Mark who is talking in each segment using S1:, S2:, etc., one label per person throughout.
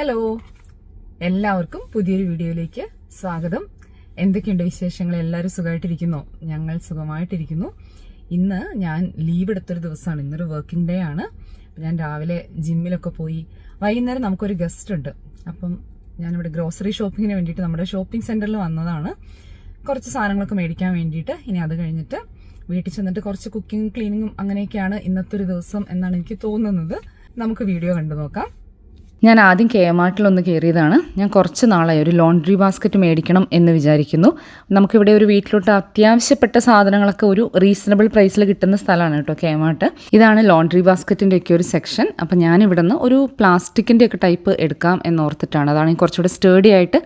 S1: Hello. എല്ലാവർക്കും പുതിയൊരു വീഡിയോയിലേക്ക് സ്വാഗതം. എന്തൊക്കെയുണ്ട് വിശേഷങ്ങൾ? എല്ലാവരും സുഖമായിട്ടിരിക്കുന്നു? ഞങ്ങൾ സുഖമായിട്ടിരിക്കുന്നു. ഇന്ന് ഞാൻ ലീവ് എടുത്തൊരു ദിവസമാണ്. ഇന്നൊരു വർക്കിംഗ് ഡേ ആണ്. ഞാൻ രാവിലെ ജിമ്മിലൊക്കെ പോയി വൈകുന്നേരം നമുക്കൊരു ഗസ്റ്റ് ഉണ്ട്. അപ്പം ഞാനിവിടെ ഗ്രോസറി ഷോപ്പിങ്ങിന് വേണ്ടിയിട്ട് നമ്മുടെ ഷോപ്പിംഗ് സെന്ററിൽ വന്നതാണ്. കുറച്ച് സാധനങ്ങളൊക്കെ മേടിക്കാൻ വേണ്ടിയിട്ട്. ഇനി അത് കഴിഞ്ഞിട്ട് വീട്ടിൽ ചെന്നിട്ട് കുറച്ച് കുക്കിംഗ് ക്ലീനിങ്ങും അങ്ങനെയൊക്കെയാണ് ഇന്നത്തെ ഒരു ദിവസം എന്നാണ് എനിക്ക് തോന്നുന്നത്. നമുക്ക് വീഡിയോ കണ്ടു നോക്കാം. ഞാൻ ആദ്യം കെ മാർട്ടിലൊന്ന് കയറിയതാണ് ഞാൻ കുറച്ച് നാളായി ഒരു ലോണ്ട്രി ബാസ്ക്കറ്റ് മേടിക്കണം എന്ന് വിചാരിക്കുന്നു. നമുക്കിവിടെ ഒരു വീട്ടിലോട്ട് അത്യാവശ്യപ്പെട്ട സാധനങ്ങളൊക്കെ ഒരു റീസണബിൾ പ്രൈസിൽ കിട്ടുന്ന സ്ഥലമാണ് കേട്ടോ കെ മാർട്ട് ഇതാണ് ലോണ്ട്രി ബാസ്ക്കറ്റിന്റെ ഒക്കെ ഒരു സെക്ഷൻ. അപ്പം ഞാൻ നിന്ന് ഒരു പ്ലാസ്റ്റിക്കിന്റെ ഒക്കെ ടൈപ്പ് എടുക്കാം എന്നോർത്തിട്ടാണ് അതാണ് കുറച്ചുകൂടെ സ്റ്റേഡി ആയിട്ട്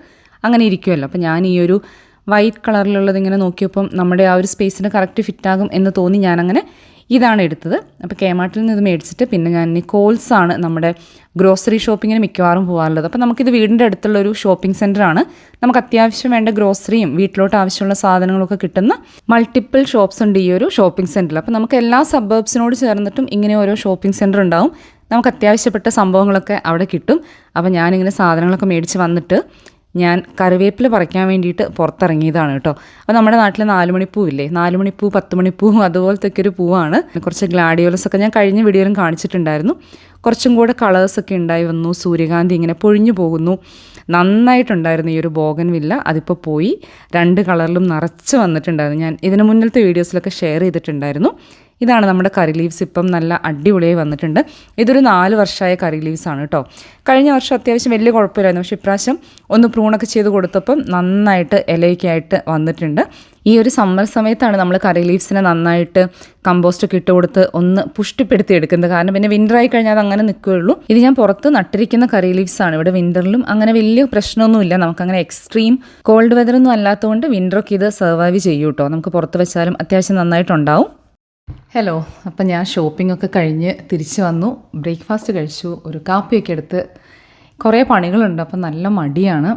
S1: അങ്ങനെ ഇരിക്കുമല്ലോ അപ്പം ഞാൻ ഈ ഒരു വൈറ്റ് കളറിലുള്ളത് ഇങ്ങനെ നോക്കിയപ്പം നമ്മുടെ ആ ഒരു സ്പേസിന് കറക്റ്റ് ഫിറ്റാകും എന്ന് തോന്നി ഞാനങ്ങനെ ഇതാണ് എടുത്തത്. അപ്പോൾ കേമാട്ടിൽ നിന്ന് ഇത് മേടിച്ചിട്ട് പിന്നെ ഞാൻ നിക്കോൾസ് ആണ് നമ്മുടെ ഗ്രോസറി ഷോപ്പിങ്ങിന് മിക്കവാറും പോകാറുള്ളത്. അപ്പോൾ നമുക്കിത് വീടിന്റെ അടുത്തുള്ള ഒരു ഷോപ്പിംഗ് സെന്ററാണ് നമുക്ക് അത്യാവശ്യം വേണ്ട ഗ്രോസറിയും വീട്ടിലോട്ട് ആവശ്യമുള്ള സാധനങ്ങളൊക്കെ കിട്ടുന്ന മൾട്ടിപ്പിൾ ഷോപ്സ് ഉണ്ട് ഈ ഒരു ഷോപ്പിംഗ് സെന്ററിൽ അപ്പോൾ നമുക്ക് എല്ലാ സബേബ്സിനോട് ചേർന്നിട്ടും ഇങ്ങനെ ഓരോ ഷോപ്പിംഗ് സെന്റർ ഉണ്ടാവും. നമുക്ക് അത്യാവശ്യപ്പെട്ട സംഭവങ്ങളൊക്കെ അവിടെ കിട്ടും. അപ്പോൾ ഞാനിങ്ങനെ സാധനങ്ങളൊക്കെ മേടിച്ച് വന്നിട്ട് ഞാൻ കറിവേപ്പില പറിക്കാൻ വേണ്ടിയിട്ട് പുറത്തിറങ്ങിയതാണ് കേട്ടോ. അപ്പോൾ നമ്മുടെ നാട്ടിൽ നാലുമണിപ്പൂ ഇല്ലേ നാലുമണിപ്പൂ പത്ത് മണിപ്പൂ അതുപോലത്തെ ഒക്കെ ഒരു പൂവാണ്. കുറച്ച് ഗ്ലാഡിയോലസ് ഒക്കെ ഞാൻ കഴിഞ്ഞ വീഡിയോയിലും കാണിച്ചിട്ടുണ്ടായിരുന്നു. കുറച്ചും കൂടെ കളേഴ്സൊക്കെ ഉണ്ടായി വന്നു. സൂര്യകാന്തി ഇങ്ങനെ പൊഴിഞ്ഞു പോകുന്നു. നന്നായിട്ടുണ്ടായിരുന്നു ഈ ഒരു ബോഗൻ വില്ല. അതിപ്പോൾ പോയി. രണ്ട് കളറിലും നിറച്ച് വന്നിട്ടുണ്ടായിരുന്നു. ഞാൻ ഇതിന് മുന്നിലത്തെ വീഡിയോസിലൊക്കെ ഷെയർ ചെയ്തിട്ടുണ്ടായിരുന്നു. ഇതാണ് നമ്മുടെ കറി ലീവ്സ് ഇപ്പം നല്ല അടിപൊളിയായി വന്നിട്ടുണ്ട്. ഇതൊരു നാല് വർഷമായ കറി ലീവ്സ് ആണ് കേട്ടോ കഴിഞ്ഞ വർഷം അത്യാവശ്യം വലിയ കുഴപ്പമില്ലായിരുന്നു. പക്ഷേ ഇപ്രാവശ്യം ഒന്ന് പ്രൂണൊക്കെ ചെയ്ത് കൊടുത്തപ്പം നന്നായിട്ട് ഇലയൊക്കെയായിട്ട് വന്നിട്ടുണ്ട്. ഈ ഒരു സമ്മർ സമയത്താണ് നമ്മൾ കറി ലീവ്സിനെ നന്നായിട്ട് കമ്പോസ്റ്റൊക്കെ ഇട്ട് കൊടുത്ത് ഒന്ന് പുഷ്ടിപ്പെടുത്തി എടുക്കുന്നത്. കാരണം പിന്നെ വിന്റർ ആയി കഴിഞ്ഞാൽ അത് അങ്ങനെ നിൽക്കുകയുള്ളൂ. ഇത് ഞാൻ പുറത്ത് നട്ടിരിക്കുന്ന കറി ലീവ്സ് ആണ്. ഇവിടെ വിന്ററിലും അങ്ങനെ വലിയ പ്രശ്നമൊന്നുമില്ല നമുക്കങ്ങനെ എക്സ്ട്രീം കോൾഡ് വെതറൊന്നും അല്ലാത്തതുകൊണ്ട് വിന്ററൊക്കെ ഇത് സർവൈവ് ചെയ്യൂ കേട്ടോ നമുക്ക് പുറത്ത് വെച്ചാലും അത്യാവശ്യം നന്നായിട്ടുണ്ടാവും. ഹലോ അപ്പം ഞാൻ ഷോപ്പിംഗ് ഒക്കെ കഴിഞ്ഞ് തിരിച്ചു വന്നു. ബ്രേക്ക്ഫാസ്റ്റ് കഴിച്ചു ഒരു കാപ്പിയൊക്കെ എടുത്ത്. കുറേ പണികളുണ്ട് അപ്പം നല്ല മടിയാണ്.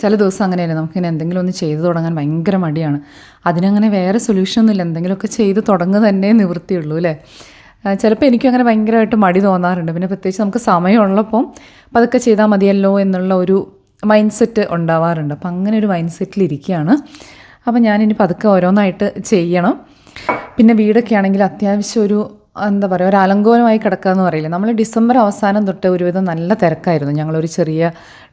S1: ചില ദിവസം അങ്ങനെയല്ലേ നമുക്കിങ്ങനെ എന്തെങ്കിലും ഒന്ന് ചെയ്തു തുടങ്ങാൻ ഭയങ്കര മടിയാണ്. അതിനങ്ങനെ വേറെ സൊല്യൂഷൻ ഒന്നുമില്ല എന്തെങ്കിലുമൊക്കെ ചെയ്ത് തുടങ്ങുക തന്നെ നിവൃത്തിയുള്ളൂ അല്ലേ? ചിലപ്പോൾ എനിക്കും അങ്ങനെ ഭയങ്കരമായിട്ട് മടി തോന്നാറുണ്ട്. പിന്നെ പ്രത്യേകിച്ച് നമുക്ക് സമയമുള്ളപ്പം അപ്പോൾ അതൊക്കെ ചെയ്താൽ മതിയല്ലോ എന്നുള്ള ഒരു മൈൻഡ് സെറ്റ് ഉണ്ടാവാറുണ്ട്. അപ്പം അങ്ങനെ ഒരു മൈൻഡ് സെറ്റിലിരിക്കുകയാണ് അപ്പം ഞാനിനി പതുക്കെ ഓരോന്നായിട്ട് ചെയ്യണം. പിന്നെ വീടൊക്കെ ആണെങ്കിൽ അത്യാവശ്യം ഒരു എന്താ പറയുക ഒരു അലങ്കോലമായി കിടക്കുക എന്ന് പറയില്ല? നമ്മൾ ഡിസംബർ അവസാനം തൊട്ട് ഒരുവിധം നല്ല തിരക്കായിരുന്നു. ഞങ്ങളൊരു ചെറിയ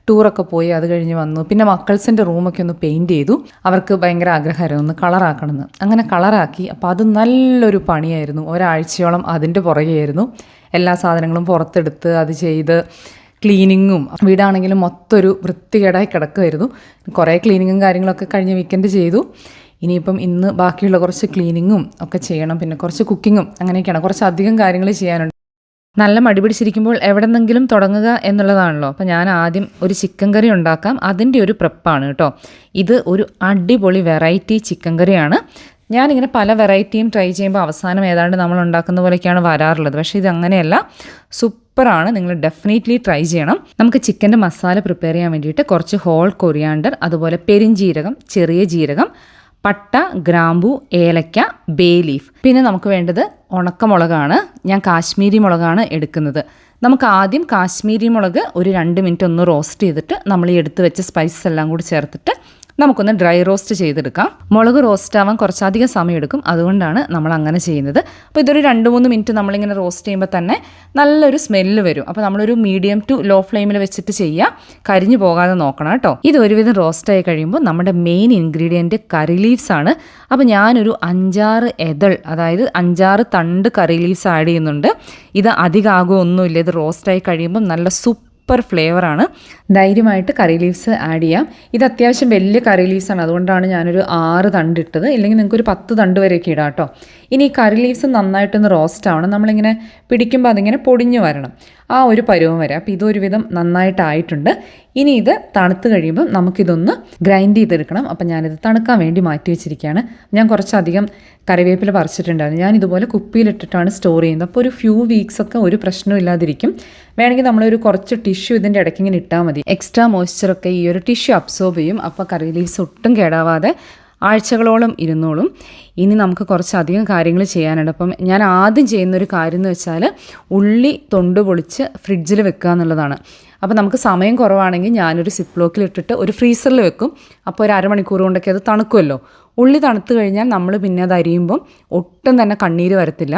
S1: ടൂറൊക്കെ പോയി അത് കഴിഞ്ഞ് വന്നു. പിന്നെ മക്കൾസിന്റെ റൂമൊക്കെ ഒന്ന് പെയിന്റ് ചെയ്തു. അവർക്ക് ഭയങ്കര ആഗ്രഹമായിരുന്നു ഒന്ന് കളറാക്കണമെന്ന്. അങ്ങനെ കളറാക്കി. അപ്പോൾ അത് നല്ലൊരു പണിയായിരുന്നു. ഒരാഴ്ചയോളം അതിന്റെ പുറകെയായിരുന്നു. എല്ലാ സാധനങ്ങളും പുറത്തെടുത്ത് അത് ചെയ്ത് ക്ലീനിങ്ങും വീടാണെങ്കിലും മൊത്തം ഒരു വൃത്തികേടായി കിടക്കുമായിരുന്നു കുറേ ക്ലീനിങ്ങും കാര്യങ്ങളൊക്കെ കഴിഞ്ഞ വീക്കെൻഡ് ചെയ്തു. ഇനിയിപ്പം ഇന്ന് ബാക്കിയുള്ള കുറച്ച് ക്ലീനിങ്ങും ഒക്കെ ചെയ്യണം. പിന്നെ കുറച്ച് കുക്കിങ്ങും അങ്ങനെയൊക്കെയാണ്. കുറച്ച് അധികം കാര്യങ്ങൾ ചെയ്യാനുണ്ട്. നല്ല മടി പിടിച്ചിരിക്കുമ്പോൾ എവിടെന്നെങ്കിലും തുടങ്ങുക എന്നുള്ളതാണല്ലോ. അപ്പോൾ ഞാൻ ആദ്യം ഒരു ചിക്കൻ കറി ഉണ്ടാക്കാം. അതിന്റെ ഒരു പ്രെപ്പാണ് കേട്ടോ. ഇത് ഒരു അടിപൊളി വെറൈറ്റി ചിക്കൻ കറിയാണ്. ഞാനിങ്ങനെ പല വെറൈറ്റിയും ട്രൈ ചെയ്യുമ്പോൾ അവസാനം ഏതാണ്ട് നമ്മൾ ഉണ്ടാക്കുന്ന പോലെയൊക്കെയാണ് വരാറുള്ളത്. പക്ഷേ ഇത് അങ്ങനെയല്ല. സൂപ്പറാണ്. നിങ്ങൾ ഡെഫിനറ്റ്ലി ട്രൈ ചെയ്യണം. നമുക്ക് ചിക്കന്റെ മസാല പ്രിപ്പയർ ചെയ്യാൻ വേണ്ടിയിട്ട് കുറച്ച് ഹോൾ കൊറിയാണ്ടർ അതുപോലെ പെരിഞ്ജീരകം ചെറിയ ജീരകം പട്ട ഗ്രാമ്പു ഏലക്ക ബേ ലീഫ് പിന്നെ നമുക്ക് വേണ്ടത് ഉണക്കമുളകാണ്. ഞാൻ കാശ്മീരി മുളകാണ് എടുക്കുന്നത്. നമുക്ക് ആദ്യം കാശ്മീരി മുളക് ഒരു രണ്ട് മിനിറ്റ് ഒന്ന് റോസ്റ്റ് ചെയ്തിട്ട് നമ്മൾ ഈ എടുത്ത് വെച്ച സ്പൈസസ് എല്ലാം കൂടി ചേർത്തിട്ട് നമുക്കൊന്ന് ഡ്രൈ റോസ്റ്റ് ചെയ്തെടുക്കാം. മുളക് റോസ്റ്റ് ആവാൻ കുറച്ചധികം സമയം എടുക്കും അതുകൊണ്ടാണ് നമ്മൾ അങ്ങനെ ചെയ്യുന്നത്. അപ്പോൾ ഇതൊരു രണ്ട് മൂന്ന് മിനിറ്റ് നമ്മളിങ്ങനെ റോസ്റ്റ് ചെയ്യുമ്പോൾ തന്നെ നല്ലൊരു സ്മെല്ല് വരും. അപ്പോൾ നമ്മളൊരു മീഡിയം ടു ലോ ഫ്ലെയിമിൽ വെച്ചിട്ട് ചെയ്യുക. കരിഞ്ഞു പോകാതെ നോക്കണം കേട്ടോ. ഇത് ഒരുവിധം റോസ്റ്റ് ആയി കഴിയുമ്പോൾ നമ്മുടെ മെയിൻ ഇൻഗ്രീഡിയന്റ് കറി ലീവ്സ് ആണ്. അപ്പോൾ ഞാനൊരു അഞ്ചാറ് എതൾ അതായത് അഞ്ചാറ് തണ്ട് കറി ലീവ്സ് ആഡ് ചെയ്യുന്നുണ്ട്. ഇത് അധികമാകുമൊന്നുമില്ല ഇത് റോസ്റ്റ് ആയി കഴിയുമ്പോൾ നല്ല സൂപ്പർ ഫ്ലേവറാണ്. ധൈര്യമായിട്ട് കറി ലീവ്സ് ആഡ് ചെയ്യാം. ഇത് അത്യാവശ്യം വലിയ കറി ലീവ്സ് ആണ് അതുകൊണ്ടാണ് ഞാനൊരു ആറ് തണ്ട് ഇട്ടത് ഇല്ലെങ്കിൽ നിങ്ങൾക്ക് ഒരു പത്ത് തണ്ട് വരെയൊക്കെ ഇടാം കേട്ടോ. ഇനി കറി ലീവ്സ് നന്നായിട്ടൊന്ന് റോസ്റ്റ് ആവണം. നമ്മളിങ്ങനെ പിടിക്കുമ്പോൾ അതിങ്ങനെ പൊടിഞ്ഞു വരണം. ആ ഒരു പരുവം വരെ. അപ്പോൾ ഇതൊരുവിധം നന്നായിട്ടായിട്ടുണ്ട്. ഇനി ഇത് തണുത്ത് കഴിയുമ്പോൾ നമുക്കിതൊന്ന് ഗ്രൈൻഡ് ചെയ്തെടുക്കണം. അപ്പം ഞാനിത് തണുക്കാൻ വേണ്ടി മാറ്റി വെച്ചിരിക്കുകയാണ്. ഞാൻ കുറച്ചധികം കറിവേപ്പില പറിച്ചിട്ടുണ്ടായിരുന്നു. ഞാൻ ഇതുപോലെ കുപ്പിയിലിട്ടിട്ടാണ് സ്റ്റോർ ചെയ്യുന്നത്. അപ്പോൾ ഒരു ഫ്യൂ വീക്സ് ഒക്കെ ഒരു പ്രശ്നവും ഇല്ലാതിരിക്കും. വേണമെങ്കിൽ നമ്മളൊരു കുറച്ച് ടിഷ്യൂ ഇതിന്റെ ഇടയ്ക്ക് ഇങ്ങനെ ഇട്ടാൽ മതി എക്സ്ട്രാ മോയ്സ്ചറൊക്കെ ഈ ഒരു ടിഷ്യൂ അബ്സോർബ് ചെയ്യും. അപ്പോൾ കറി ലീവ്സ് ഒട്ടും കേടാവാതെ ആഴ്ചകളോളം ഇരുന്നോളും. ഇനി നമുക്ക് കുറച്ചധികം കാര്യങ്ങൾ ചെയ്യാനുണ്ട്. അപ്പം ഞാൻ ആദ്യം ചെയ്യുന്നൊരു കാര്യം എന്ന് വെച്ചാൽ ഉള്ളി തൊണ്ട് പൊളിച്ച് ഫ്രിഡ്ജിൽ വെക്കുക എന്നുള്ളതാണ്. അപ്പോൾ നമുക്ക് സമയം കുറവാണെങ്കിൽ ഞാനൊരു സിപ്പ് ലോക്കിൽ ഇട്ടിട്ട് ഒരു ഫ്രീസറിൽ വെക്കും. അപ്പോൾ ഒരു അരമണിക്കൂർ കൊണ്ടൊക്കെ അത് തണുക്കുമല്ലോ. ഉള്ളി തണുത്ത് കഴിഞ്ഞാൽ നമ്മൾ പിന്നെ അത് അരിയുമ്പം ഒട്ടും തന്നെ കണ്ണീര് വരത്തില്ല.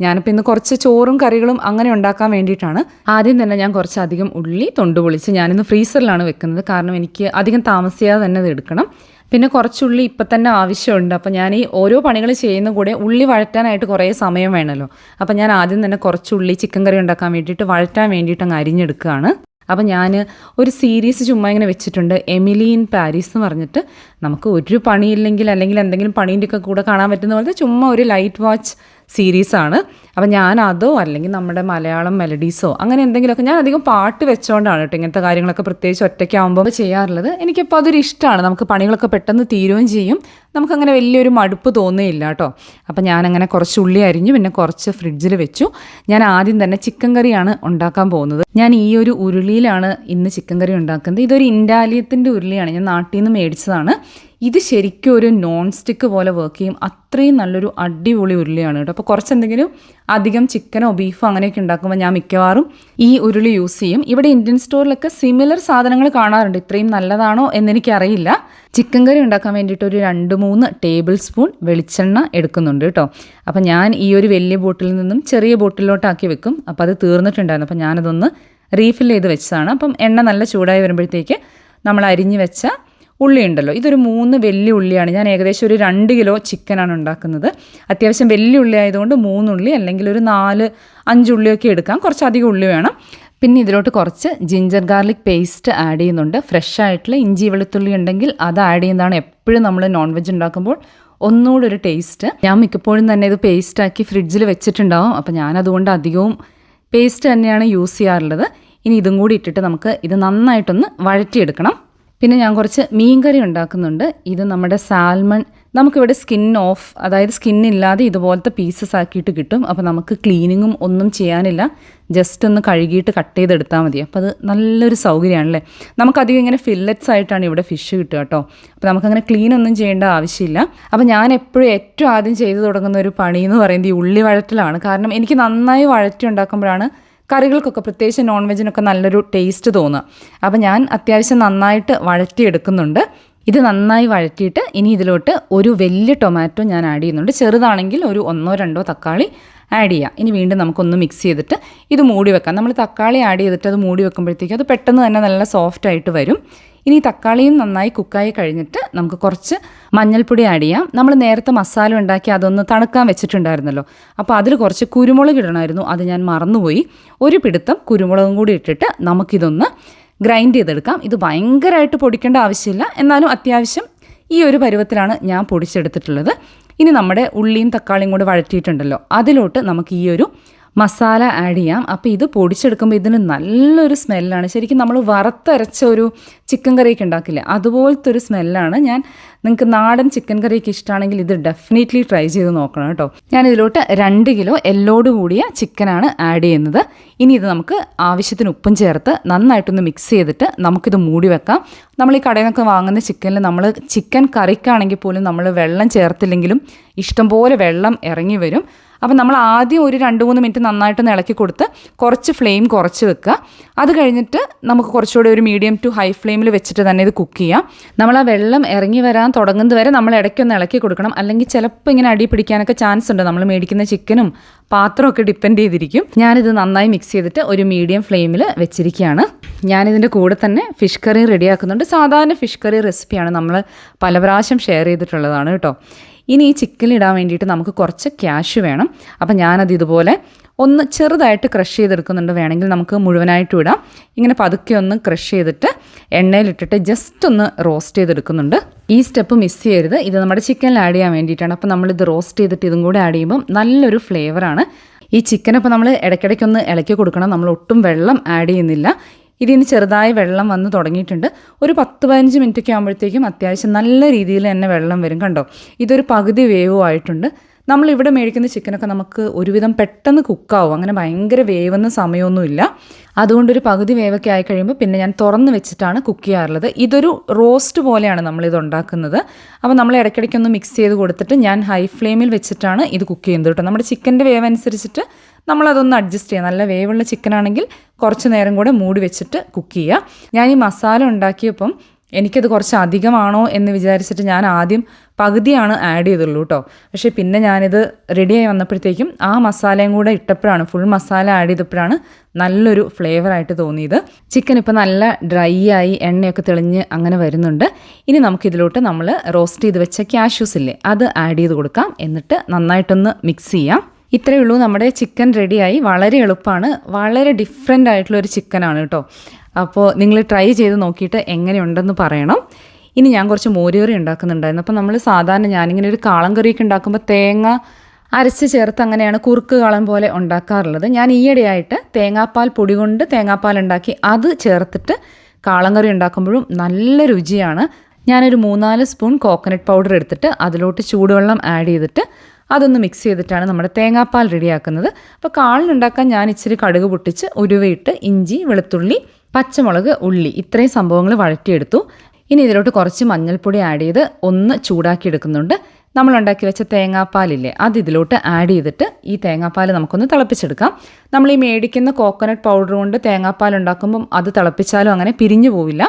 S1: ഞാനിപ്പോൾ ഇന്ന് കുറച്ച് ചോറും കറികളും അങ്ങനെ ഉണ്ടാക്കാൻ വേണ്ടിയിട്ടാണ്. ആദ്യം തന്നെ ഞാൻ കുറച്ചധികം ഉള്ളി തൊണ്ട് പൊളിച്ച് ഞാനിന്ന് ഫ്രീസറിലാണ് വെക്കുന്നത്. കാരണം എനിക്ക് അധികം താമസിയാതെ തന്നെ ഇത് എടുക്കണം. പിന്നെ കുറച്ചുള്ളി ഇപ്പം തന്നെ ആവശ്യമുണ്ട്. അപ്പോൾ ഞാൻ ഈ ഓരോ പണികൾ ചെയ്യുന്ന കൂടെ ഉള്ളി വഴറ്റാനായിട്ട് കുറേ സമയം വേണമല്ലോ. അപ്പോൾ ഞാൻ ആദ്യം തന്നെ കുറച്ചുള്ളി ചിക്കൻ കറി ഉണ്ടാക്കാൻ വേണ്ടിയിട്ട് വഴറ്റാൻ വേണ്ടിയിട്ട് അങ്ങ് അരിഞ്ഞെടുക്കുകയാണ്. അപ്പം ഞാൻ ഒരു സീരീസ് ചുമ്മാ ഇങ്ങനെ വെച്ചിട്ടുണ്ട്. എമിലി ഇൻ പാരീസ് എന്ന് പറഞ്ഞിട്ട്. നമുക്ക് ഒരു പണിയില്ലെങ്കിൽ അല്ലെങ്കിൽ എന്തെങ്കിലും പണീന്റെ ഒക്കെ കൂടെ കാണാൻ പറ്റുന്ന പോലത്തെ ചുമ്മാ ഒരു ലൈറ്റ് വാച്ച് സീരീസാണ്. അപ്പം ഞാൻ അതോ അല്ലെങ്കിൽ നമ്മുടെ മലയാളം മെലഡീസോ അങ്ങനെ എന്തെങ്കിലുമൊക്കെ ഞാൻ അധികം പാട്ട് വെച്ചുകൊണ്ടാണ് കേട്ടോ ഇങ്ങനത്തെ കാര്യങ്ങളൊക്കെ പ്രത്യേകിച്ച് ഒറ്റയ്ക്കാവുമ്പോൾ ചെയ്യാറുള്ളത്. എനിക്കിപ്പോൾ അതൊരു ഇഷ്ടമാണ് നമുക്ക് പണികളൊക്കെ പെട്ടെന്ന് തീരുകയും ചെയ്യും. നമുക്കങ്ങനെ വലിയൊരു മടുപ്പ് തോന്നുകയില്ല കേട്ടോ. അപ്പം ഞാനങ്ങനെ കുറച്ച് ഉള്ളി അരിഞ്ഞു പിന്നെ കുറച്ച് ഫ്രിഡ്ജിൽ വെച്ചു. ഞാൻ ആദ്യം തന്നെ ചിക്കൻ കറിയാണ് ഉണ്ടാക്കാൻ പോകുന്നത്. ഞാൻ ഈ ഒരു ഉരുളിയിലാണ് ഇന്ന് ചിക്കൻ കറി ഉണ്ടാക്കുന്നത്. ഇതൊരു ഇൻഡാലിയത്തിന്റെ ഉരുളിയാണ്. ഞാൻ നാട്ടിൽ നിന്ന് മേടിച്ചതാണ്. ഇത് ശരിക്കും ഒരു നോൺ സ്റ്റിക്ക് പോലെ വർക്ക് ചെയ്യും. അത്രയും നല്ലൊരു അടിപൊളി ഉരുളിയാണ് കേട്ടോ. അപ്പോൾ കുറച്ച് എന്തെങ്കിലും അധികം ചിക്കനോ ബീഫോ അങ്ങനെയൊക്കെ ഉണ്ടാക്കുമ്പോൾ ഞാൻ മിക്കവാറും ഈ ഉരുളി യൂസ് ചെയ്യും. ഇവിടെ ഇന്ത്യൻ സ്റ്റോറിലൊക്കെ സിമിലർ സാധനങ്ങൾ കാണാറുണ്ട്. ഇത്രയും നല്ലതാണോ എന്നെനിക്കറിയില്ല. ചിക്കൻ കറി ഉണ്ടാക്കാൻ വേണ്ടിയിട്ട് ഒരു രണ്ട് മൂന്ന് ടേബിൾ സ്പൂൺ വെളിച്ചെണ്ണ എടുക്കുന്നുണ്ട് കേട്ടോ. അപ്പം ഞാൻ ഈ ഒരു വലിയ ബോട്ടിൽ നിന്നും ചെറിയ ബോട്ടിലോട്ടാക്കി വെക്കും. അപ്പോൾ അത് തീർന്നിട്ടുണ്ടായിരുന്നു. അപ്പം ഞാനതൊന്ന് റീഫിൽ ചെയ്ത് വെച്ചതാണ്. അപ്പം എണ്ണ നല്ല ചൂടായി വരുമ്പോഴത്തേക്ക് നമ്മൾ അരിഞ്ഞ് വെച്ച ഉള്ളി ഉണ്ടല്ലോ. ഇതൊരു മൂന്ന് വലിയ ഉള്ളിയാണ്. ഞാൻ ഏകദേശം ഒരു രണ്ട് കിലോ ചിക്കനാണ് ഉണ്ടാക്കുന്നത്. അത്യാവശ്യം വലിയ ഉള്ളി ആയതുകൊണ്ട് മൂന്നുള്ളി അല്ലെങ്കിൽ ഒരു നാല് അഞ്ചുള്ളിയൊക്കെ എടുക്കാം. കുറച്ചധികം ഉള്ളി വേണം. പിന്നെ ഇതിലോട്ട് കുറച്ച് ജിഞ്ചർ ഗാർലിക് പേസ്റ്റ് ആഡ് ചെയ്യുന്നുണ്ട്. ഫ്രഷ് ആയിട്ടുള്ള ഇഞ്ചി വെളുത്തുള്ളി ഉണ്ടെങ്കിൽ അത് ആഡ് ചെയ്യുന്നതാണ് എപ്പോഴും നമ്മൾ നോൺ വെജ് ഉണ്ടാക്കുമ്പോൾ ഒന്നുകൂടെ ഒരു ടേസ്റ്റ് ഞാൻ മിക്കപ്പോഴും തന്നെ ഇത് പേസ്റ്റാക്കി ഫ്രിഡ്ജിൽ വെച്ചിട്ടുണ്ടാവും. അപ്പോൾ ഞാൻ അതുകൊണ്ട് അധികവും പേസ്റ്റ് തന്നെയാണ് യൂസ് ചെയ്യാറുള്ളത്. ഇനി ഇതും കൂടി ഇട്ടിട്ട് നമുക്ക് ഇത് നന്നായിട്ടൊന്ന് വഴറ്റിയെടുക്കണം. പിന്നെ ഞാൻ കുറച്ച് മീൻകറി ഉണ്ടാക്കുന്നുണ്ട്. ഇത് നമ്മുടെ സാൽമൺ നമുക്കിവിടെ സ്കിൻ ഓഫ് അതായത് സ്കിൻ ഇല്ലാതെ ഇതുപോലത്തെ പീസസ് ആക്കിയിട്ട് കിട്ടും. അപ്പോൾ നമുക്ക് ക്ലീനിങ്ങും ഒന്നും ചെയ്യാനില്ല. ജസ്റ്റ് ഒന്ന് കഴുകിയിട്ട് കട്ട് ചെയ്തെടുത്താൽ മതി. അപ്പോൾ അത് നല്ലൊരു സൗകര്യമാണല്ലേ? നമുക്കധികം ഇങ്ങനെ ഫില്ലറ്റ്സ് ആയിട്ടാണ് ഇവിടെ ഫിഷ് കിട്ടുക കേട്ടോ. അപ്പോൾ നമുക്കങ്ങനെ ക്ലീൻ ഒന്നും ചെയ്യേണ്ട ആവശ്യമില്ല. അപ്പോൾ ഞാൻ എപ്പോഴും ഏറ്റവും ആദ്യം ചെയ്തു തുടങ്ങുന്ന ഒരു പണി എന്ന് പറയുന്നത് ഈ ഉള്ളി വഴറ്റലാണ്. കാരണം എനിക്ക് നന്നായി വഴറ്റി ഉണ്ടാക്കുമ്പോഴാണ് കറികൾക്കൊക്കെ പ്രത്യേകിച്ച് നോൺ വെജിനൊക്കെ നല്ലൊരു ടേസ്റ്റ് തോന്നുക അപ്പോൾ ഞാൻ അത്യാവശ്യം നന്നായിട്ട് വഴറ്റിയെടുക്കുന്നുണ്ട്. ഇത് നന്നായി വഴറ്റിയിട്ട് ഇനി ഇതിലോട്ട് ഒരു വലിയ ടൊമാറ്റോ ഞാൻ ആഡ് ചെയ്യുന്നുണ്ട്. ചെറുതാണെങ്കിൽ ഒരു ഒന്നോ രണ്ടോ തക്കാളി ആഡ് ചെയ്യാം. ഇനി വീണ്ടും നമുക്കൊന്ന് മിക്സ് ചെയ്തിട്ട് ഇത് മൂടി വെക്കാം. നമ്മൾ തക്കാളി ആഡ് ചെയ്തിട്ട് അത് മൂടി വെക്കുമ്പോഴത്തേക്കും അത് പെട്ടെന്ന് തന്നെ നല്ല സോഫ്റ്റ് ആയിട്ട് വരും. ഇനി തക്കാളിയും നന്നായി കുക്കായി കഴിഞ്ഞിട്ട് നമുക്ക് കുറച്ച് മഞ്ഞൾപ്പൊടി ആഡ് ചെയ്യാം. നമ്മൾ നേരത്തെ മസാല ഉണ്ടാക്കി അതൊന്ന് തണുക്കാൻ വെച്ചിട്ടുണ്ടായിരുന്നല്ലോ. അപ്പോൾ അതിൽ കുറച്ച് കുരുമുളക് ഇടണമായിരുന്നു. അത് ഞാൻ മറന്നുപോയി. ഒരു പിടുത്തം കുരുമുളകും കൂടി ഇട്ടിട്ട് നമുക്കിതൊന്ന് ഗ്രൈൻഡ് ചെയ്തെടുക്കാം. ഇത് ഭയങ്കരമായിട്ട് പൊടിക്കേണ്ട ആവശ്യമില്ല. എന്നാലും അത്യാവശ്യം ഈ ഒരു പരുവത്തിലാണ് ഞാൻ പൊടിച്ചെടുത്തിട്ടുള്ളത്. ഇനി നമ്മുടെ ഉള്ളിയും തക്കാളിയും കൂടി വഴറ്റിയിട്ടുണ്ടല്ലോ. അതിലോട്ട് നമുക്ക് ഈ ഒരു മസാല ആഡ് ചെയ്യാം. അപ്പോൾ ഇത് പൊടിച്ചെടുക്കുമ്പോൾ ഇതിന് നല്ലൊരു സ്മെല്ലാണ് ശരിക്കും നമ്മൾ വറുത്തരച്ച ഒരു ചിക്കൻ കറിയൊക്കെ ഉണ്ടാക്കില്ല അതുപോലത്തെ ഒരു സ്മെല്ലാണ് ഞാൻ നിങ്ങൾക്ക് നാടൻ ചിക്കൻ കറിയൊക്കെ ഇഷ്ടമാണെങ്കിൽ ഇത് ഡെഫിനറ്റ്ലി ട്രൈ ചെയ്ത് നോക്കണം കേട്ടോ. ഞാൻ ഇതിലോട്ട് രണ്ട് കിലോ എല്ലോട് കൂടിയ ചിക്കനാണ് ആഡ് ചെയ്യുന്നത്. ഇനി ഇത് നമുക്ക് ആവശ്യത്തിന് ഉപ്പും ചേർത്ത് നന്നായിട്ടൊന്ന് മിക്സ് ചെയ്തിട്ട് നമുക്കിത് മൂടി വെക്കാം. നമ്മൾ ഈ കടയിൽ നിന്നൊക്കെ വാങ്ങുന്ന ചിക്കനിൽ നമ്മൾ ചിക്കൻ കറിക്കാണെങ്കിൽ പോലും നമ്മൾ വെള്ളം ചേർത്തില്ലെങ്കിലും ഇഷ്ടംപോലെ വെള്ളം ഇറങ്ങി വരും. അപ്പം നമ്മൾ ആദ്യം ഒരു രണ്ട് മൂന്ന് മിനിറ്റ് നന്നായിട്ട് ഇളക്കി കൊടുത്ത് കുറച്ച് ഫ്ലെയിം കുറച്ച് വെക്കുക. അത് കഴിഞ്ഞിട്ട് നമുക്ക് കുറച്ചുകൂടി ഒരു മീഡിയം ടു ഹൈ ഫ്ലെയിമിൽ വെച്ചിട്ട് തന്നെ ഇത് കുക്ക് ചെയ്യാം. നമ്മൾ ആ വെള്ളം ഇറങ്ങി വരാൻ തുടങ്ങുന്നത് വരെ നമ്മൾ ഇടയ്ക്കൊന്ന് ഇളക്കി കൊടുക്കണം. അല്ലെങ്കിൽ ചിലപ്പോൾ ഇങ്ങനെ അടി പിടിക്കാനൊക്കെ ചാൻസ് ഉണ്ട്. നമ്മൾ മേടിക്കുന്ന ചിക്കനും പാത്രമൊക്കെ ഡിപ്പെൻഡ് ചെയ്തിരിക്കും. ഞാനിത് നന്നായി മിക്സ് ചെയ്തിട്ട് ഒരു മീഡിയം ഫ്ലെയിമിൽ വെച്ചിരിക്കുകയാണ്. ഞാനിതിന്റെ കൂടെ തന്നെ ഫിഷ് കറി റെഡിയാക്കുന്നുണ്ട് സാധാരണ ഫിഷ് കറി റെസിപ്പിയാണ് നമ്മൾ പല പ്രാവശ്യം ഷെയർ ചെയ്തിട്ടുള്ളതാണ് കേട്ടോ. ഇനി ഈ ഇടാൻ വേണ്ടിയിട്ട് നമുക്ക് കുറച്ച് ക്യാഷ് വേണം. അപ്പം ഞാനത് ഇതുപോലെ ഒന്ന് ചെറുതായിട്ട് ക്രഷ് ചെയ്തെടുക്കുന്നുണ്ട്. വേണമെങ്കിൽ നമുക്ക് മുഴുവനായിട്ടും ഇടാം. ഇങ്ങനെ പതുക്കെ ഒന്ന് ക്രഷ് ചെയ്തിട്ട് എണ്ണയിലിട്ടിട്ട് ജസ്റ്റ് ഒന്ന് റോസ്റ്റ് ചെയ്തെടുക്കുന്നുണ്ട്. ഈ സ്റ്റെപ്പ് മിസ് ചെയ്യരുത്. ഇത് നമ്മുടെ ചിക്കനിൽ ആഡ് ചെയ്യാൻ വേണ്ടിയിട്ടാണ്. അപ്പോൾ നമ്മളിത് റോസ്റ്റ് ചെയ്തിട്ട് ഇതും കൂടെ ആഡ് ചെയ്യുമ്പം നല്ലൊരു ഫ്ലേവറാണ് ഈ ചിക്കൻ അപ്പോൾ നമ്മൾ ഇടയ്ക്കിടയ്ക്കൊന്ന് ഇളക്കി കൊടുക്കണം. നമ്മൾ ഒട്ടും വെള്ളം ആഡ് ചെയ്യുന്നില്ല. ഇതിന് ചെറുതായി വെള്ളം വന്ന് തുടങ്ങിയിട്ടുണ്ട്. ഒരു പത്ത് പതിനഞ്ച് മിനിറ്റൊക്കെ ആകുമ്പോഴത്തേക്കും അത്യാവശ്യം നല്ല രീതിയിൽ തന്നെ വെള്ളം വരും കണ്ടോ? ഇതൊരു പകുതി വേവും ആയിട്ടുണ്ട് നമ്മളിവിടെ മേടിക്കുന്ന ചിക്കനൊക്കെ നമുക്ക് ഒരുവിധം പെട്ടെന്ന് കുക്കാവും. അങ്ങനെ ഭയങ്കര വേവുന്ന സമയമൊന്നുമില്ല. അതുകൊണ്ട് ഒരു പകുതി വേവൊക്കെ ആയി കഴിയുമ്പോൾ പിന്നെ ഞാൻ തുറന്ന് വെച്ചിട്ടാണ് കുക്ക് ചെയ്യാറുള്ളത്. ഇതൊരു റോസ്റ്റ് പോലെയാണ് നമ്മളിത് ഉണ്ടാക്കുന്നത്. അപ്പോൾ നമ്മൾ ഇടയ്ക്കിടയ്ക്കൊന്ന് മിക്സ് ചെയ്ത് കൊടുത്തിട്ട് ഞാൻ ഹൈ ഫ്ലെയിമിൽ വെച്ചിട്ടാണ് ഇത് കുക്ക് ചെയ്യുന്നത് കേട്ടോ. നമ്മുടെ ചിക്കന്റെ വേവ് അനുസരിച്ചിട്ട് നമ്മളതൊന്ന് അഡ്ജസ്റ്റ് ചെയ്യുക നല്ല വേവുള്ള ചിക്കൻ ആണെങ്കിൽ കുറച്ച് നേരം കൂടെ മൂടി വെച്ചിട്ട് കുക്ക് ചെയ്യുക ഞാൻ ഈ മസാല ഉണ്ടാക്കിയപ്പം എനിക്കത് കുറച്ച് അധികമാണോ എന്ന് വിചാരിച്ചിട്ട് ഞാൻ ആദ്യം പകുതിയാണ് ആഡ് ചെയ്തുള്ളൂ കേട്ടോ പക്ഷേ പിന്നെ ഞാനിത് റെഡിയായി വന്നപ്പോഴത്തേക്കും ആ മസാലയും കൂടെ ഇട്ടപ്പോഴാണ് ഫുൾ മസാല ആഡ് ചെയ്തപ്പോഴാണ് നല്ലൊരു ഫ്ലേവറായിട്ട് തോന്നിയത്. ചിക്കൻ ഇപ്പോൾ നല്ല ഡ്രൈ ആയി എണ്ണയൊക്കെ തെളിഞ്ഞ് അങ്ങനെ വരുന്നുണ്ട്. ഇനി നമുക്കിതിലോട്ട് നമ്മൾ റോസ്റ്റ് ചെയ്ത് വെച്ച ക്യാഷ്യൂസ് ഇല്ലേ അത് ആഡ് ചെയ്ത് കൊടുക്കാം. എന്നിട്ട് നന്നായിട്ടൊന്ന് മിക്സ് ചെയ്യാം. ഇത്രയേ ഉള്ളൂ. നമ്മുടെ ചിക്കൻ റെഡിയായി വളരെ എളുപ്പമാണ്. വളരെ ഡിഫറെന്റ് ആയിട്ടുള്ള ഒരു ചിക്കനാണ് കേട്ടോ അപ്പോൾ നിങ്ങൾ ട്രൈ ചെയ്ത് നോക്കിയിട്ട് എങ്ങനെയുണ്ടെന്ന് പറയണം. ഇനി ഞാൻ കുറച്ച് മോരുകറി ഉണ്ടാക്കുന്നുണ്ടായിരുന്നു. അപ്പോൾ നമ്മൾ സാധാരണ ഞാനിങ്ങനെ ഒരു കാളം കറിയൊക്കെ ഉണ്ടാക്കുമ്പോൾ തേങ്ങ അരച്ച് ചേർത്ത് അങ്ങനെയാണ് കുറുക്ക് കാളം പോലെ ഉണ്ടാക്കാറുള്ളത്. ഞാൻ ഈയിടെയായിട്ട് തേങ്ങാപ്പാൽ പൊടി കൊണ്ട് തേങ്ങാപ്പാൽ ഉണ്ടാക്കി അത് ചേർത്തിട്ട് കാളം കറി ഉണ്ടാക്കുമ്പോഴും നല്ല രുചിയാണ്. ഞാനൊരു മൂന്നാൽ സ്പൂൺ കോക്കനട്ട് പൗഡർ എടുത്തിട്ട് അതിലോട്ട് ചൂടുവെള്ളം ആഡ് ചെയ്തിട്ട് അതൊന്ന് മിക്സ് ചെയ്തിട്ടാണ് നമ്മുടെ തേങ്ങാപ്പാൽ റെഡിയാക്കുന്നത് അപ്പോൾ കാളിനുണ്ടാക്കാൻ ഞാൻ ഇച്ചിരി കടുക് പൊട്ടിച്ച് ഉരുവയിട്ട് ഇഞ്ചി വെളുത്തുള്ളി പച്ചമുളക് ഉള്ളി ഇത്രയും സംഭവങ്ങൾ വഴറ്റിയെടുത്തു. ഇനി ഇതിലോട്ട് കുറച്ച് മഞ്ഞൾപ്പൊടി ആഡ് ചെയ്ത് ഒന്ന് ചൂടാക്കി എടുക്കുന്നുണ്ട്. നമ്മൾ ഉണ്ടാക്കി വെച്ച തേങ്ങാപ്പാലില്ലേ അത് ഇതിലോട്ട് ആഡ് ചെയ്തിട്ട് ഈ തേങ്ങാപ്പാൽ നമുക്കൊന്ന് തിളപ്പിച്ചെടുക്കാം. നമ്മൾ ഈ മേടിക്കുന്ന കോക്കനട്ട് പൗഡർ കൊണ്ട് തേങ്ങാപ്പാൽ ഉണ്ടാക്കുമ്പം അത് തിളപ്പിച്ചാലും അങ്ങനെ പിരിഞ്ഞു പോവില്ല.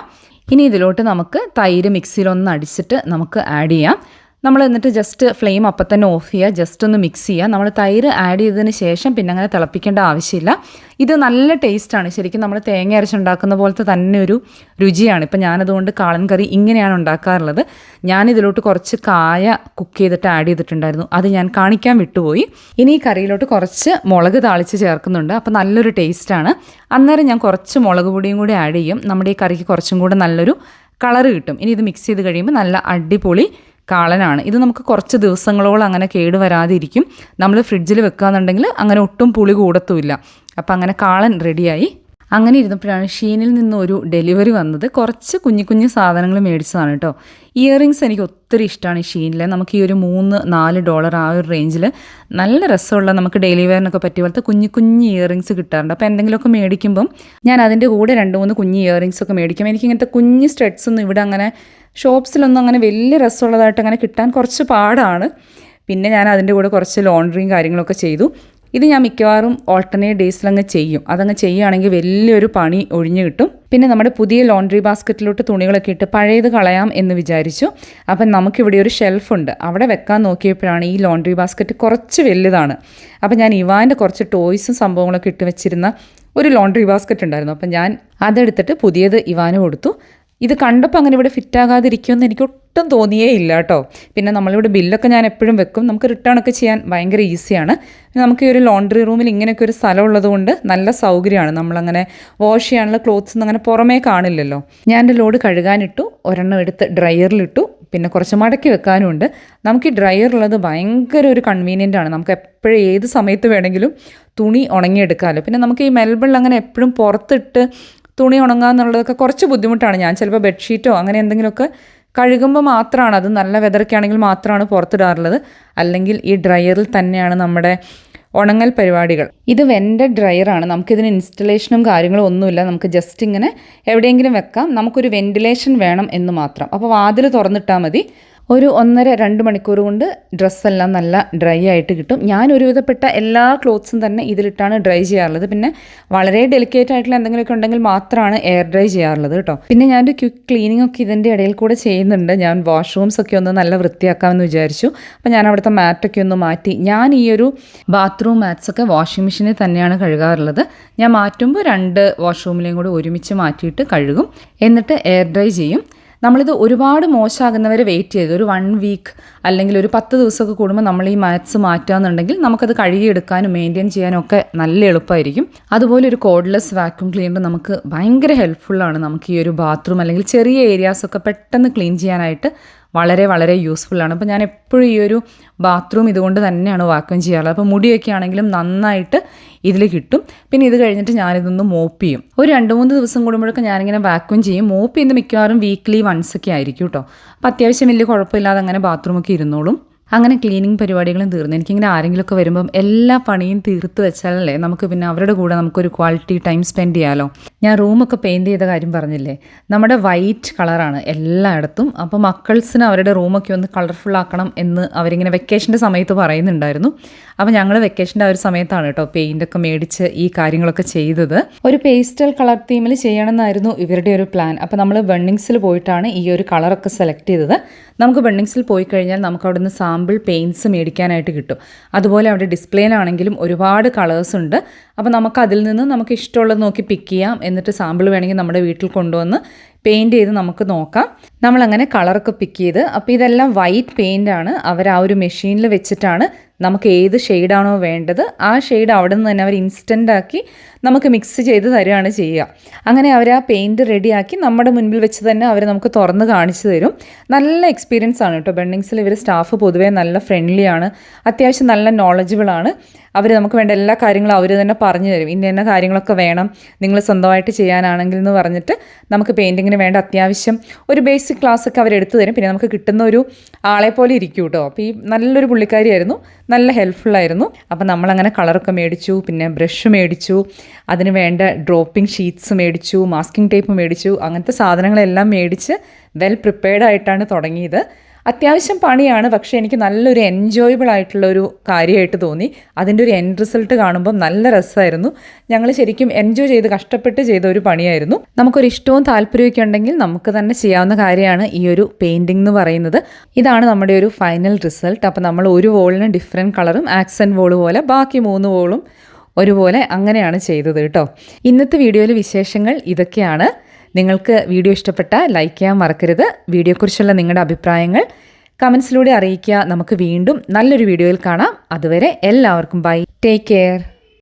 S1: ഇനി ഇതിലോട്ട് നമുക്ക് തൈര് മിക്സിയിലൊന്ന് അടിച്ചിട്ട് നമുക്ക് ആഡ് ചെയ്യാം. നമ്മൾ എന്നിട്ട് ജസ്റ്റ് ഫ്ലെയിം അപ്പം തന്നെ ഓഫ് ചെയ്യുക ജസ്റ്റ് ഒന്ന് മിക്സ് ചെയ്യുക നമ്മൾ തൈര് ആഡ് ചെയ്തതിന് ശേഷം പിന്നെ അങ്ങനെ തിളപ്പിക്കേണ്ട ആവശ്യമില്ല. ഇത് നല്ല ടേസ്റ്റാണ് ശരിക്കും നമ്മൾ തേങ്ങ അരച്ചുണ്ടാക്കുന്ന പോലത്തെ തന്നെ ഒരു രുചിയാണ്. ഇപ്പം ഞാനതുകൊണ്ട് കാളൻ കറി ഇങ്ങനെയാണ് ഉണ്ടാക്കാറുള്ളത്. ഞാൻ ഇതിലോട്ട് കുറച്ച് കായ കുക്ക് ചെയ്തിട്ട് ആഡ് ചെയ്തിട്ടുണ്ടായിരുന്നു. അത് ഞാൻ കാണിക്കാൻ വിട്ടുപോയി. ഇനി ഈ കറിയിലോട്ട് കുറച്ച് മുളക് താളിച്ച് ചേർക്കുന്നുണ്ട്. അപ്പോൾ നല്ലൊരു ടേസ്റ്റാണ് അന്നേരം ഞാൻ കുറച്ച് മുളക് പൊടിയും കൂടി ആഡ് ചെയ്യും. നമ്മുടെ ഈ കറിക്ക് കുറച്ചും കൂടെ നല്ലൊരു കളറ് കിട്ടും. ഇനി ഇത് മിക്സ് ചെയ്ത് കഴിയുമ്പോൾ നല്ല അടിപൊളി കാളനാണ്. ഇത് നമുക്ക് കുറച്ച് ദിവസങ്ങളോളം അങ്ങനെ കേടുവരാതിരിക്കും നമ്മൾ ഫ്രിഡ്ജിൽ വെക്കുകയെന്നുണ്ടെങ്കിൽ അങ്ങനെ ഒട്ടും പുളി കൂടത്തുമില്ല. അപ്പം അങ്ങനെ കാളൻ റെഡിയായി. അങ്ങനെ ഇരുന്നപ്പോഴാണ് ഷീനിൽ നിന്ന് ഒരു ഡെലിവറി വന്നത്. കുറച്ച് കുഞ്ഞു കുഞ്ഞു സാധനങ്ങൾ മേടിച്ചതാണ് കേട്ടോ. ഇയറിങ്സ് എനിക്ക് ഒത്തിരി ഇഷ്ടമാണ് ഈ ഷീനിൽ നമുക്ക് ഈ ഒരു മൂന്ന് നാല് ഡോളർ ആ ഒരു റേഞ്ചിൽ നല്ല രസമുള്ള നമുക്ക് ഡെയിലി വെയറിനൊക്കെ പറ്റിയ പോലത്തെ കുഞ്ഞു കുഞ്ഞു ഇയറിങ്സ് കിട്ടാറുണ്ട്. അപ്പോൾ എന്തെങ്കിലുമൊക്കെ മേടിക്കുമ്പം ഞാൻ അതിന്റെ കൂടെ രണ്ട് മൂന്ന് കുഞ്ഞു ഇയറിങ്സ് ഒക്കെ മേടിക്കും. എനിക്ക് ഇങ്ങനത്തെ കുഞ്ഞു സ്റ്റഡ്സ് ഒന്നും ഇവിടെ അങ്ങനെ ഷോപ്സിലൊന്നും അങ്ങനെ വലിയ രസമുള്ളതായിട്ട് അങ്ങനെ കിട്ടാൻ കുറച്ച് പാടാണ്. പിന്നെ ഞാൻ അതിന്റെ കൂടെ കുറച്ച് ലോണ്ടറിയും കാര്യങ്ങളൊക്കെ ചെയ്തു. ഇത് ഞാൻ മിക്കവാറും ഓൾട്ടർനേറ്റ് ഡേയ്സിലങ്ങ് ചെയ്യും. അതങ്ങ് ചെയ്യുകയാണെങ്കിൽ വലിയൊരു പണി ഒഴിഞ്ഞു കിട്ടും. പിന്നെ നമ്മുടെ പുതിയ ലോണ്ടറി ബാസ്ക്കറ്റിലോട്ട് തുണികളൊക്കെ ഇട്ട് പഴയത് കളയാം എന്ന് വിചാരിച്ചു. അപ്പം നമുക്കിവിടെ ഒരു ഷെൽഫുണ്ട് അവിടെ വെക്കാൻ നോക്കിയപ്പോഴാണ് ഈ ലോണ്ടറി ബാസ്ക്കറ്റ് കുറച്ച് വലുതാണ്. അപ്പം ഞാൻ ഇവാന്റെ കുറച്ച് ടോയ്സും സംഭവങ്ങളൊക്കെ ഇട്ട് വെച്ചിരുന്ന ഒരു ലോണ്ടറി ബാസ്ക്കറ്റ് ഉണ്ടായിരുന്നു. അപ്പം ഞാൻ അതെടുത്തിട്ട് പുതിയത് ഇവാന് കൊടുത്തു. ഇത് കണ്ടപ്പോൾ അങ്ങനെ ഇവിടെ ഫിറ്റ് ആകാതിരിക്കുമെന്ന് എനിക്ക് ഒട്ടും തോന്നിയേ ഇല്ല കേട്ടോ. പിന്നെ നമ്മളിവിടെ ബില്ലൊക്കെ ഞാൻ എപ്പോഴും വെക്കും. നമുക്ക് റിട്ടേൺ ഒക്കെ ചെയ്യാൻ ഭയങ്കര ഈസിയാണ് നമുക്ക് ഈ ഒരു ലോണ്ടറി റൂമിൽ ഇങ്ങനെയൊക്കെ ഒരു സ്ഥലം ഉള്ളതുകൊണ്ട് നല്ല സൗകര്യമാണ്. നമ്മളങ്ങനെ വാഷ് ചെയ്യാനുള്ള ക്ലോത്ത്സ് ഒന്നും അങ്ങനെ പുറമേ കാണില്ലല്ലോ. ഞാൻ എന്റെ ലോഡ് കഴുകാനിട്ടു. ഒരെണ്ണം എടുത്ത് ഡ്രയറിലിട്ടു പിന്നെ കുറച്ച് മടക്കി വെക്കാനുമുണ്ട് നമുക്ക് ഈ ഡ്രയർ ഉള്ളത് ഭയങ്കര ഒരു കൺവീനിയന്റ് ആണ്. നമുക്ക് എപ്പോഴും ഏത് സമയത്ത് വേണമെങ്കിലും തുണി ഉണങ്ങിയെടുക്കാമല്ലോ. പിന്നെ നമുക്ക് ഈ മെൽബണിൽ അങ്ങനെ എപ്പോഴും പുറത്തിട്ട് തുണി ഉണങ്ങുക എന്നുള്ളതൊക്കെ കുറച്ച് ബുദ്ധിമുട്ടാണ്. ഞാൻ ചിലപ്പോൾ ബെഡ്ഷീറ്റോ അങ്ങനെ എന്തെങ്കിലുമൊക്കെ കഴുകുമ്പോൾ മാത്രമാണ് അത് നല്ല വെതറൊക്കെ ആണെങ്കിൽ മാത്രമാണ് പുറത്തിടാറുള്ളത്. അല്ലെങ്കിൽ ഈ ഡ്രയറിൽ തന്നെയാണ് നമ്മുടെ ഉണങ്ങൽ പരിപാടികൾ. ഇത് വെന്റെ ഡ്രയറാണ്. നമുക്കിതിന് ഇൻസ്റ്റലേഷനും കാര്യങ്ങളും ഒന്നുമില്ല. നമുക്ക് ജസ്റ്റ് ഇങ്ങനെ എവിടെയെങ്കിലും വെക്കാം. നമുക്കൊരു വെന്റിലേഷൻ വേണം എന്ന് മാത്രം. അപ്പോൾ വാതിൽ തുറന്നിട്ടാൽ മതി. ഒരു ഒന്നര രണ്ട് മണിക്കൂർ കൊണ്ട് ഡ്രസ്സെല്ലാം നല്ല ഡ്രൈ ആയിട്ട് കിട്ടും. ഞാൻ ഒരുവിധപ്പെട്ട എല്ലാ ക്ലോത്ത്സും തന്നെ ഇതിലിട്ടാണ് ഡ്രൈ ചെയ്യാറുള്ളത്. പിന്നെ വളരെ ഡെലിക്കേറ്റ് ആയിട്ടുള്ള എന്തെങ്കിലുമൊക്കെ ഉണ്ടെങ്കിൽ മാത്രമാണ് എയർ ഡ്രൈ ചെയ്യാറുള്ളത് കേട്ടോ. പിന്നെ ഞാനൊരു ക്വിക്ക് ക്ലീനിങ് ഒക്കെ ഇതിന്റെ ഇടയിൽ കൂടെ ചെയ്യുന്നുണ്ട്. ഞാൻ വാഷ്റൂംസ് ഒക്കെ ഒന്ന് നല്ല വൃത്തിയാക്കാമെന്ന് വിചാരിച്ചു. അപ്പോൾ ഞാൻ അവിടുത്തെ മാറ്റൊക്കെ ഒന്ന് മാറ്റി. ഞാൻ ഈ ഒരു ബാത്റൂം മാറ്റ്സൊക്കെ വാഷിംഗ് മെഷീനിൽ തന്നെയാണ് കഴുകാറുള്ളത്. ഞാൻ മാറ്റുമ്പോൾ രണ്ട് വാഷ്റൂമിലെയും കൂടെ ഒരുമിച്ച് മാറ്റിയിട്ട് കഴുകും. എന്നിട്ട് എയർ ഡ്രൈ ചെയ്യും. നമ്മളിത് ഒരുപാട് മോശമാകുന്നവരെ വെയിറ്റ് ചെയ്ത് ഒരു വൺ വീക്ക് അല്ലെങ്കിൽ ഒരു പത്ത് ദിവസമൊക്കെ കൂടുമ്പോൾ നമ്മൾ ഈ മാത്സ് മാറ്റുകയെന്നുണ്ടെങ്കിൽ നമുക്കത് കഴുകിയെടുക്കാനും മെയിന്റെയിൻ ചെയ്യാനും ഒക്കെ നല്ല എളുപ്പമായിരിക്കും. അതുപോലെ ഒരു കോഡ്ലെസ് വാക്യൂം ക്ലീനർ നമുക്ക് ഭയങ്കര ഹെൽപ്ഫുള്ളാണ് നമുക്ക് ഈ ഒരു ബാത്റൂം അല്ലെങ്കിൽ ചെറിയ ഏരിയാസൊക്കെ പെട്ടെന്ന് ക്ലീൻ ചെയ്യാനായിട്ട് വളരെ വളരെ യൂസ്ഫുൾ ആണ്. അപ്പോൾ ഞാൻ എപ്പോഴും ഈ ഒരു ബാത്റൂം ഇതുകൊണ്ട് തന്നെയാണ് വാക്യൂം ചെയ്യാറുള്ളത്. അപ്പോൾ മുടിയൊക്കെ ആണെങ്കിലും നന്നായിട്ട് ഇതിൽ കിട്ടും. പിന്നെ ഇത് കഴിഞ്ഞിട്ട് ഞാനിതൊന്ന് മോപ്പ് ചെയ്യും. ഒരു രണ്ട് മൂന്ന് ദിവസം കൂടുമ്പോഴൊക്കെ ഞാനിങ്ങനെ വാക്വം ചെയ്യും. മോപ്പ് ചെയ്യുന്നത് മിക്കവാറും വീക്ക്ലി വൺസ് ഒക്കെ ആയിരിക്കും കേട്ടോ അപ്പോൾ അത്യാവശ്യം വലിയ കുഴപ്പമില്ലാതെ അങ്ങനെ ബാത്റൂമൊക്കെ ഇരുന്നോളും. അങ്ങനെ ക്ലീനിങ് പരിപാടികളും തീർന്നു. എനിക്കിങ്ങനെ ആരെങ്കിലുമൊക്കെ വരുമ്പം എല്ലാ പണിയും തീർത്ത് വെച്ചാലല്ലേ നമുക്ക് പിന്നെ അവരുടെ കൂടെ നമുക്കൊരു ക്വാളിറ്റി ടൈം സ്പെൻഡ് ചെയ്യാമല്ലോ ഞാൻ റൂമൊക്കെ പെയിന്റ് ചെയ്ത കാര്യം പറഞ്ഞില്ലേ? നമ്മുടെ വൈറ്റ് കളറാണ് എല്ലായിടത്തും. അപ്പോൾ മക്കൾസിന് അവരുടെ റൂമൊക്കെ ഒന്ന് കളർഫുൾ ആക്കണം എന്ന് അവരിങ്ങനെ വെക്കേഷന്റെ സമയത്ത് പറയുന്നുണ്ടായിരുന്നു. അപ്പോൾ ഞങ്ങൾ വെക്കേഷന്റെ ആ ഒരു സമയത്താണ് കേട്ടോ പെയിന്റൊക്കെ മേടിച്ച് ഈ കാര്യങ്ങളൊക്കെ ചെയ്തത്. ഒരു പേസ്റ്റൽ കളർ തീമിൽ ചെയ്യണമെന്നായിരുന്നു ഇവരുടെ ഒരു പ്ലാൻ. അപ്പോൾ നമ്മൾ ബണ്ണിങ്സിൽ പോയിട്ടാണ് ഈ ഒരു കളറൊക്കെ സെലക്ട് ചെയ്തത്. നമുക്ക് ബണ്ണിങ്സിൽ പോയി കഴിഞ്ഞാൽ നമുക്ക് അവിടെ നിന്ന് സാമ്പിൾ പെയിന്റ്സ് മേടിക്കാനായിട്ട് കിട്ടും. അതുപോലെ അവിടെ ഡിസ്പ്ലേയിലാണെങ്കിലും ഒരുപാട് കളേഴ്സ് ഉണ്ട്. അപ്പോൾ നമുക്ക് അതിൽ നിന്ന് നമുക്ക് ഇഷ്ടമുള്ളത് നോക്കി പിക്ക് ചെയ്യാം എന്നിട്ട് സാമ്പിൾ വേണമെങ്കിൽ നമ്മുടെ വീട്ടിൽ കൊണ്ടുവന്ന് പെയിന്റ് ചെയ്ത് നമുക്ക് നോക്കാം. നമ്മളങ്ങനെ കളറൊക്കെ പിക്ക് ചെയ്ത് അപ്പോൾ ഇതെല്ലാം വൈറ്റ് പെയിന്റ് ആണ്. അവർ ആ ഒരു മെഷീനിൽ വെച്ചിട്ടാണ് നമുക്ക് ഏത് ഷെയ്ഡാണോ വേണ്ടത്. ആ ഷെയ്ഡ് അവിടെ നിന്ന് തന്നെ അവർ ഇൻസ്റ്റന്റ് ആക്കി നമുക്ക് മിക്സ് ചെയ്ത് തരികയാണ് ചെയ്യുക. അങ്ങനെ അവർ ആ പെയിന്റ് റെഡിയാക്കി നമ്മുടെ മുൻപിൽ വെച്ച് തന്നെ അവർ നമുക്ക് തുറന്ന് കാണിച്ചു തരും. നല്ല എക്സ്പീരിയൻസ് ആണ് കേട്ടോ ബെൻഡിങ്സിൽ ഇവർ സ്റ്റാഫ് പൊതുവേ നല്ല ഫ്രണ്ട്ലിയാണ് അത്യാവശ്യം നല്ല നോളജബിൾ ആണ്. അവർ നമുക്ക് വേണ്ട എല്ലാ കാര്യങ്ങളും അവർ തന്നെ പറഞ്ഞു തരും. ഇന്ന ഇന്ന കാര്യങ്ങളൊക്കെ വേണം. നിങ്ങൾ സ്വന്തമായിട്ട് ചെയ്യാനാണെങ്കിൽ എന്ന് പറഞ്ഞിട്ട് നമുക്ക് പെയിന്റിങ്ങിന് വേണ്ട അത്യാവശ്യം ഒരു ബേസിക് ക്ലാസ് ഒക്കെ അവർ തരും. പിന്നെ നമുക്ക് കിട്ടുന്ന ഒരു ആളെ പോലെ ഇരിക്കും കേട്ടോ അപ്പോൾ ഈ നല്ലൊരു പുള്ളിക്കാരിയായിരുന്നു. നല്ല ഹെൽപ്ഫുള്ളായിരുന്നു അപ്പോൾ നമ്മളങ്ങനെ കളറൊക്കെ മേടിച്ചു. പിന്നെ ബ്രഷ് മേടിച്ചു. അതിന് വേണ്ട ഡ്രോപ്പിംഗ് ഷീറ്റ്സ് മേടിച്ചു മാസ്കിംഗ് ടേപ്പ് മേടിച്ചു അങ്ങനത്തെ സാധനങ്ങളെല്ലാം മേടിച്ച് വെൽ പ്രിപ്പയർഡ് ആയിട്ടാണ് തുടങ്ങിയത്. അത്യാവശ്യം പണിയാണ് പക്ഷേ എനിക്ക് നല്ലൊരു എൻജോയബിൾ ആയിട്ടുള്ള ഒരു കാര്യമായിട്ട് തോന്നി. അതിന്റെ ഒരു എൻഡ് റിസൾട്ട് കാണുമ്പോൾ നല്ല രസമായിരുന്നു. ഞങ്ങൾ ശരിക്കും എൻജോയ് ചെയ്ത് കഷ്ടപ്പെട്ട് ചെയ്ത ഒരു പണിയായിരുന്നു. നമുക്കൊരു ഇഷ്ടവും താല്പര്യമൊക്കെ ഉണ്ടെങ്കിൽ നമുക്ക് തന്നെ ചെയ്യാവുന്ന കാര്യമാണ് ഈ ഒരു പെയിന്റിംഗ് എന്ന് പറയുന്നത്. ഇതാണ് നമ്മുടെ ഒരു ഫൈനൽ റിസൾട്ട് അപ്പോൾ നമ്മൾ ഒരു വോളിന് ഡിഫറെന്റ് കളറും ആക്സൻ വോൾ പോലെ ബാക്കി മൂന്ന് വോളും ഒരുപോലെ അങ്ങനെയാണ് ചെയ്തത് കേട്ടോ. ഇന്നത്തെ വീഡിയോയിലെ വിശേഷങ്ങൾ ഇതൊക്കെയാണ്. നിങ്ങൾക്ക് വീഡിയോ ഇഷ്ടപ്പെട്ടാൽ ലൈക്ക് ചെയ്യാൻ മറക്കരുത്. വീഡിയോയെക്കുറിച്ചുള്ള നിങ്ങളുടെ അഭിപ്രായങ്ങൾ കമൻസിലൂടെ അറിയിക്കുക. നമുക്ക് വീണ്ടും നല്ലൊരു വീഡിയോയിൽ കാണാം. അതുവരെ എല്ലാവർക്കും ബൈ ടേക്ക് കെയർ